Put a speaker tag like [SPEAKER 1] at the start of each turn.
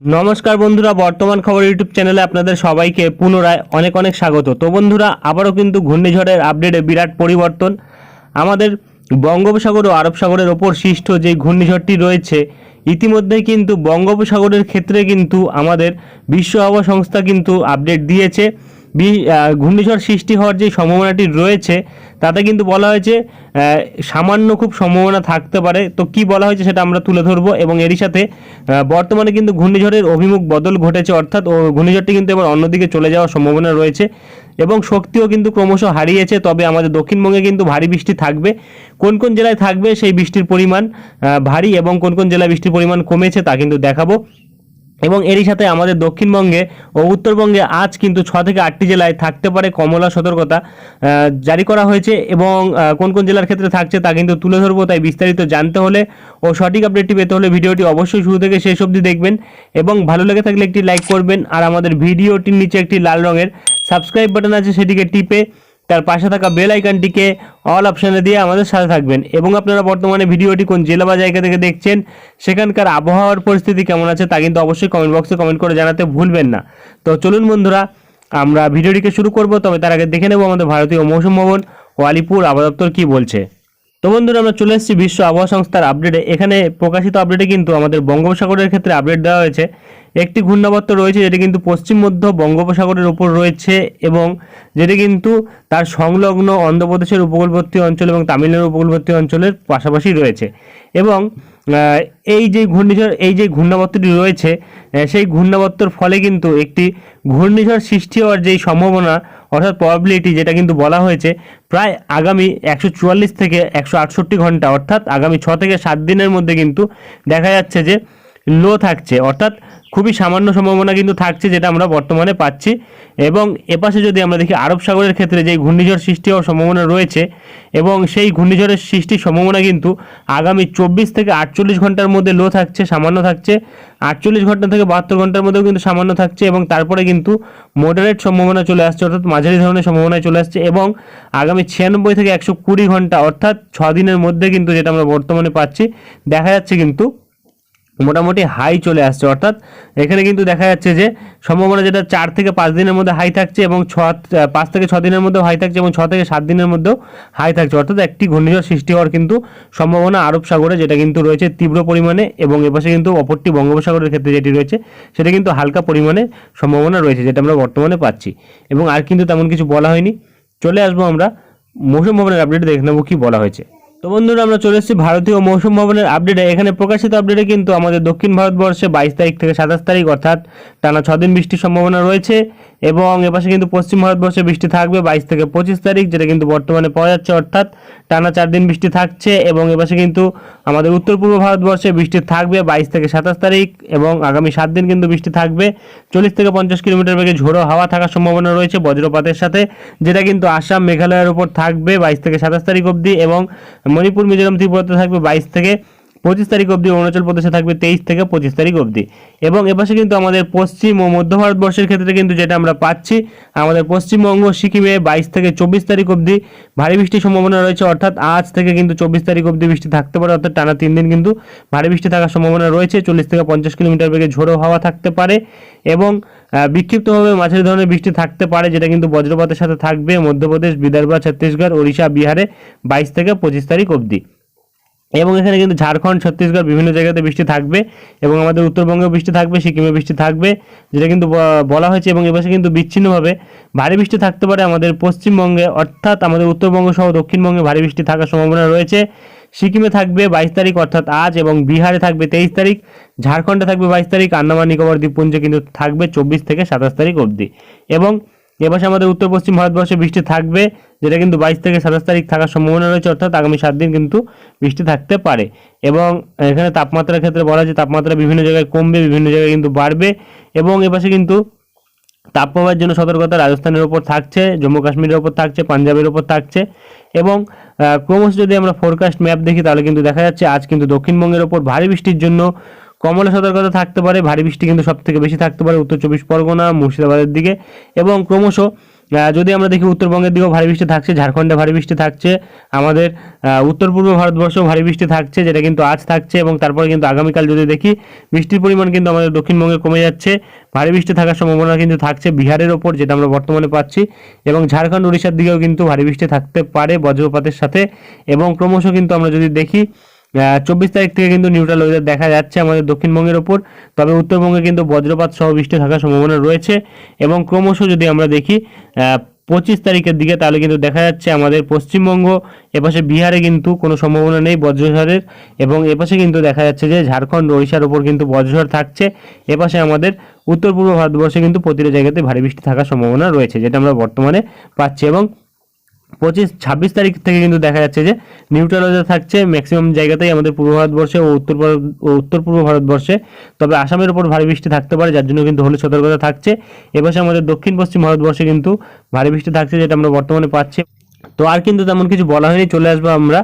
[SPEAKER 1] নমস্কার বন্ধুরা, বর্তমান খবর ইউটিউব চ্যানেলে আপনাদের সবাইকে পুনরায় অনেক অনেক স্বাগত। তো বন্ধুরা, আবারও কিন্তু ঘূর্ণিঝড়ের আপডেটে বিরাট পরিবর্তন। আমাদের বঙ্গোপসাগর ও আরব সাগরের ওপর সৃষ্ট যে ঘূর্ণিঝড়টি রয়েছে, ইতিমধ্যেই কিন্তু বঙ্গোপসাগরের ক্ষেত্রে কিন্তু আমাদের বিশ্ব আবহাওয়া সংস্থা কিন্তু আপডেট দিয়েছে। ঘূর্ণিঝড় সৃষ্টি হওয়ার যে সম্ভাবনাটি রয়েছে, তাতে কিন্তু বলা হয়েছে সামান্য খুব সম্ভাবনা থাকতে পারে। তো কি বলা হয়েছে সেটা আমরা তুলে ধরবো এবং এরই সাথে বর্তমানে কিন্তু ঘূর্ণিঝড়ের অভিমুখ বদল ঘটেছে অর্থাৎ ঘূর্ণিঝড়টি কিন্তু এবার অন্যদিকে চলে যাওয়ার সম্ভাবনা রয়েছে এবং শক্তিও কিন্তু ক্রমশ হারিয়েছে, তবে আমাদের দক্ষিণবঙ্গে কিন্তু ভারী বৃষ্টি থাকবে। কোন কোন জেলায় থাকবে সেই বৃষ্টির পরিমাণ ভারী এবং কোন কোন জেলায় বৃষ্টির পরিমাণ কমেছে তা কিন্তু দেখাবো। এবং এরই সাথে আমাদের দক্ষিণবঙ্গে ও উত্তরবঙ্গে আজ কিন্তু ছ থেকে আটটি জেলায় থাকতে পারে কমলা সতর্কতা জারি করা হয়েছে এবং কোন কোন জেলার ক্ষেত্রে থাকছে তা কিন্তু তুলে ধরবো, তাই বিস্তারিত জানতে হলে ও সঠিক আপডেটটি পেতে হলে ভিডিওটি অবশ্যই শুরু থেকে শেষ অবধি দেখবেন এবং ভালো লেগে থাকলে একটি লাইক করবেন আর আমাদের ভিডিওটির নিচে একটি লাল রঙের সাবস্ক্রাইব বাটন আছে সেটিকে টিপে তার পাশে থাকা বেল আইকনটিকে অল অপশানে দিয়ে আমাদের সাথে থাকবেন। এবং আপনারা বর্তমানে ভিডিওটি কোন জেলা বা জায়গা থেকে দেখছেন, সেখানকার আবহাওয়ার পরিস্থিতি কেমন আছে তা কিন্তু অবশ্যই কমেন্ট বক্সে কমেন্ট করে জানাতে ভুলবেন না। তো চলুন বন্ধুরা, আমরা ভিডিওটিকে শুরু করব। তবে তার আগে দেখে নেব আমাদের ভারতীয় মৌসুম ভবন ও আলিপুর দপ্তর কী বলছে। তো বন্ধুরা, আমরা চলে এসেছি বিশ্ব আবহাওয়া সংস্থার আপডেটে এখানে প্রকাশিত আপডেটে কিন্তু আমাদের বঙ্গোপসাগরের ক্ষেত্রে আপডেট দেওয়া হয়েছে। একটি ঘূর্ণাবর্ত রয়েছে যেটি কিন্তু পশ্চিম মধ্য বঙ্গোপসাগরের উপর রয়েছে এবং যেটি কিন্তু তার সংলগ্ন অন্ধ্রপ্রদেশের উপকূলবর্তী অঞ্চল এবং তামিলনাড়ুর উপকূলবর্তী অঞ্চলের পাশাপাশি রয়েছে। এবং এই যে ঘূর্ণিঝড়, এই যে ঘূর্ণাবর্তটি রয়েছে সেই ঘূর্ণাবর্তর ফলে কিন্তু একটি ঘূর্ণিঝড় সৃষ্টি হওয়ার যেই সম্ভাবনা, অর্থাৎ প্রবাবিলিটি যেটা কিন্তু বলা হয়েছে, প্রায় আগামী একশো চুয়াল্লিশ থেকে একশো আটষট্টি ঘণ্টা, অর্থাৎ আগামী ছ থেকে সাত দিনের মধ্যে কিন্তু দেখা যাচ্ছে যে লো থাকছে। অর্থাৎ খুবই সামান্য সম্ভাবনা কিন্তু থাকছে যেটা আমরা বর্তমানে পাচ্ছি। এবং এপাশে যদি আমরা দেখি আরব সাগরের ক্ষেত্রে যেই ঘূর্ণিঝড় সৃষ্টি হওয়ার সম্ভাবনা রয়েছে এবং সেই ঘূর্ণিঝড়ের সৃষ্টির সম্ভাবনা কিন্তু আগামী চব্বিশ থেকে আটচল্লিশ ঘণ্টার মধ্যে লো থাকছে, সামান্য থাকছে। আটচল্লিশ ঘণ্টা থেকে বাহাত্তর ঘণ্টার মধ্যেও কিন্তু সামান্য থাকছে এবং তারপরে কিন্তু মডারেট সম্ভাবনা চলে আসছে, অর্থাৎ মাঝারি ধরনের সম্ভাবনায় চলে আসছে এবং আগামী ছিয়ানব্বই থেকে একশো কুড়ি ঘণ্টা, অর্থাৎ ছ দিনের মধ্যে কিন্তু যেটা আমরা বর্তমানে পাচ্ছি, দেখা যাচ্ছে কিন্তু মোটামুটি হাই চলে আসছে। অর্থাৎ এখানে কিন্তু দেখা যাচ্ছে যে, সম্ভাবনা যেটা চার থেকে পাঁচ দিনের মধ্যে হাই থাকছে এবং ছ পাঁচ থেকে ছ দিনের মধ্যেও হাই থাকছে এবং ছ থেকে সাত দিনের মধ্যেও হাই থাকছে। অর্থাৎ একটি ঘূর্ণিঝড় সৃষ্টি হওয়ার কিন্তু সম্ভাবনা আরব সাগরে যেটা কিন্তু রয়েছে তীব্র পরিমাণে এবং এপাশে কিন্তু অপরটি বঙ্গোপসাগরের ক্ষেত্রে যেটি রয়েছে, সেটা কিন্তু হালকা পরিমাণে সম্ভাবনা রয়েছে যেটা আমরা বর্তমানে পাচ্ছি। এবং আর কিন্তু তেমন কিছু বলা হয়নি। চলে আসব আমরা মৌসুম ভবনের আপডেট দেখে নেব কি বলা হয়েছে। তো বন্ধুরা, আমরা চলে এসেছি ভারতীয় মৌসুম ভবনের আপডেটে এখানে প্রকাশিত আপডেটে কিন্তু আমাদের দক্ষিণ ভারতবর্ষে বাইশ তারিখ থেকে সাতাশ তারিখ, অর্থাৎ টানা ছদিন বৃষ্টির সম্ভাবনা রয়েছে এবং এপাশে কিন্তু পশ্চিম ভারতবর্ষে বৃষ্টি থাকবে বাইশ থেকে পঁচিশ তারিখ, যেটা কিন্তু বর্তমানে পাওয়া যাচ্ছে, অর্থাৎ টানা চার দিন বৃষ্টি থাকছে এবং এপাশে কিন্তু আমাদের উত্তর পূর্ব ভারতবর্ষে বৃষ্টি থাকবে বাইশ থেকে সাতাশ তারিখ এবং আগামী সাত দিন কিন্তু বৃষ্টি থাকবে। চল্লিশ থেকে পঞ্চাশ কিলোমিটার বেগে ঝোড়ো হাওয়া থাকার সম্ভাবনা রয়েছে বজ্রপাতের সাথে, যেটা কিন্তু আসাম, মেঘালয়ের উপর থাকবে বাইশ থেকে সাতাশ তারিখ অবধি এবং মণিপুর মিজোরাম ত্রিপুরাতে থাকবে বাইশ থেকে পঁচিশ তারিখ অবধি অরুণাচল প্রদেশে থাকবে তেইশ থেকে পঁচিশ তারিখ অবধি। এবং এপাশে কিন্তু আমাদের পশ্চিম ও মধ্য ভারতবর্ষের ক্ষেত্রে কিন্তু যেটা আমরা পাচ্ছি, আমাদের পশ্চিমবঙ্গ, সিকিমে বাইশ থেকে চব্বিশ তারিখ অবধি ভারী বৃষ্টির সম্ভাবনা রয়েছে, অর্থাৎ আজ থেকে কিন্তু চব্বিশ তারিখ অবধি বৃষ্টি থাকতে পারে, অর্থাৎ টানা তিন দিন কিন্তু ভারী বৃষ্টি থাকার সম্ভাবনা রয়েছে, চল্লিশ থেকে পঞ্চাশ কিলোমিটার বেগে ঝোড়ো হাওয়া থাকতে পারে এবং বিক্ষিপ্তভাবে মাঝারি ধরনের বৃষ্টি থাকতে পারে, যেটা কিন্তু বজ্রপাতের সাথে থাকবে মধ্যপ্রদেশ, বিদর্ভ, ছত্তিশগড়, ওড়িশা, বিহারে বাইশ থেকে পঁচিশ তারিখ অবধি। এবং এখানে কিন্তু ঝাড়খণ্ড, ছত্তিশগড় বিভিন্ন জায়গাতে বৃষ্টি থাকবে এবং আমাদের উত্তরবঙ্গেও বৃষ্টি থাকবে সিকিমে বৃষ্টি থাকবে, যেটা কিন্তু বলা হয়েছে এবং এপাশে কিন্তু বিচ্ছিন্নভাবে ভারী বৃষ্টি থাকতে পারে আমাদের পশ্চিমবঙ্গে, অর্থাৎ আমাদের উত্তরবঙ্গ সহ দক্ষিণবঙ্গে ভারী বৃষ্টি থাকার সম্ভাবনা রয়েছে। সিকিমে থাকবে বাইশ তারিখ, অর্থাৎ আজ, এবং বিহারে থাকবে তেইশ তারিখ, ঝাড়খণ্ডে থাকবে বাইশ তারিখ, আন্দামান, নিকোবর, দ্বীপপুঞ্জে কিন্তু থাকবে চব্বিশ থেকে সাতাশ তারিখ অবধি। এবং এপাশে আমাদের উত্তর পশ্চিম ভারতবর্ষে বৃষ্টি থাকবে যেটা কিন্তু বাইশ থেকে সাতাশ তারিখ থাকার সম্ভাবনা রয়েছে, অর্থাৎ আগামী সাত দিন কিন্তু বৃষ্টি থাকতে পারে। এবং এখানে তাপমাত্রার ক্ষেত্রে বলা যায় তাপমাত্রা বিভিন্ন জায়গায় কমবে, বিভিন্ন জায়গায় কিন্তু বাড়বে। এবং এপাশে কিন্তু তাপপ্রবাহের জন্য সতর্কতা রাজস্থানের ওপর থাকছে, জম্মু কাশ্মীরের ওপর থাকছে, পাঞ্জাবের ওপর থাকছে। এবং ক্রমশ যদি আমরা ফোরকাস্ট ম্যাপ দেখি, তাহলে কিন্তু দেখা যাচ্ছে আজ কিন্তু দক্ষিণবঙ্গের ওপর ভারী বৃষ্টির জন্য কমলা সতর্কতা থাকতে পারে। ভারী বৃষ্টি কিন্তু সব থেকে বেশি থাকতে পারে উত্তর চব্বিশ পরগনা, মুর্শিদাবাদের দিকে। এবং ক্রমশ যদি আমরা দেখি উত্তরবঙ্গের দিকেও ভারী বৃষ্টি থাকছে, ঝাড়খণ্ডে ভারী বৃষ্টি থাকছে, আমাদের উত্তর পূর্ব ভারতবর্ষেও ভারী বৃষ্টি থাকছে, যেটা কিন্তু আজ থাকছে এবং তারপরে কিন্তু আগামীকাল যদি দেখি, বৃষ্টির পরিমাণ কিন্তু আমাদের দক্ষিণবঙ্গে কমে যাচ্ছে। ভারী বৃষ্টি থাকার সম্ভাবনা কিন্তু থাকছে বিহারের ওপর, যেটা আমরা বর্তমানে পাচ্ছি এবং ঝাড়খণ্ড উড়িষ্যার দিকেও কিন্তু ভারী বৃষ্টি থাকতে পারে বজ্রপাতের সাথে এবং ক্রমশ কিন্তু আমরা যদি দেখি চব্বিশ তারিখ থেকে কিন্তু নিউট্রাল ওয়েদার দেখা যাচ্ছে আমাদের দক্ষিণবঙ্গের ওপর। তবে উত্তরবঙ্গে কিন্তু বজ্রপাত সহ বৃষ্টি থাকার সম্ভাবনা রয়েছে এবং ক্রমশ যদি আমরা দেখি পঁচিশ তারিখের দিকে তাহলে কিন্তু দেখা যাচ্ছে আমাদের পশ্চিমবঙ্গ, এপাশে বিহারে কিন্তু কোনো সম্ভাবনা নেই বজ্রঝড়ের এবং এপাশে কিন্তু দেখা যাচ্ছে যে ঝাড়খণ্ড, ওড়িশার ওপর কিন্তু বজ্রঝড় থাকছে। এপাশে আমাদের উত্তর পূর্ব ভারতবর্ষে কিন্তু প্রতিটা জায়গাতে ভারী বৃষ্টি থাকার সম্ভাবনা রয়েছে, যেটা আমরা বর্তমানে পাচ্ছি এবং পঁচিশ, ছাব্বিশ তারিখ থেকে কিন্তু দেখা যাচ্ছে যে নিউট্রাল ওয়েদার থাকছে ম্যাক্সিমাম জায়গাতেই আমাদের পূর্ব ভারতবর্ষে ও উত্তর ও উত্তর পূর্ব ভারতবর্ষে। তবে আসামের উপর ভারী বৃষ্টি থাকতে পারে, যার জন্য কিন্তু হলুদ সতর্কতা থাকছে। এবছর আমাদের দক্ষিণ পশ্চিম ভারতবর্ষে কিন্তু ভারী বৃষ্টি থাকছে, যেটা আমরা বর্তমানে পাচ্ছি। তো আর কিন্তু তেমন কিছু বলা হয়নি, চলে আসব আমরা।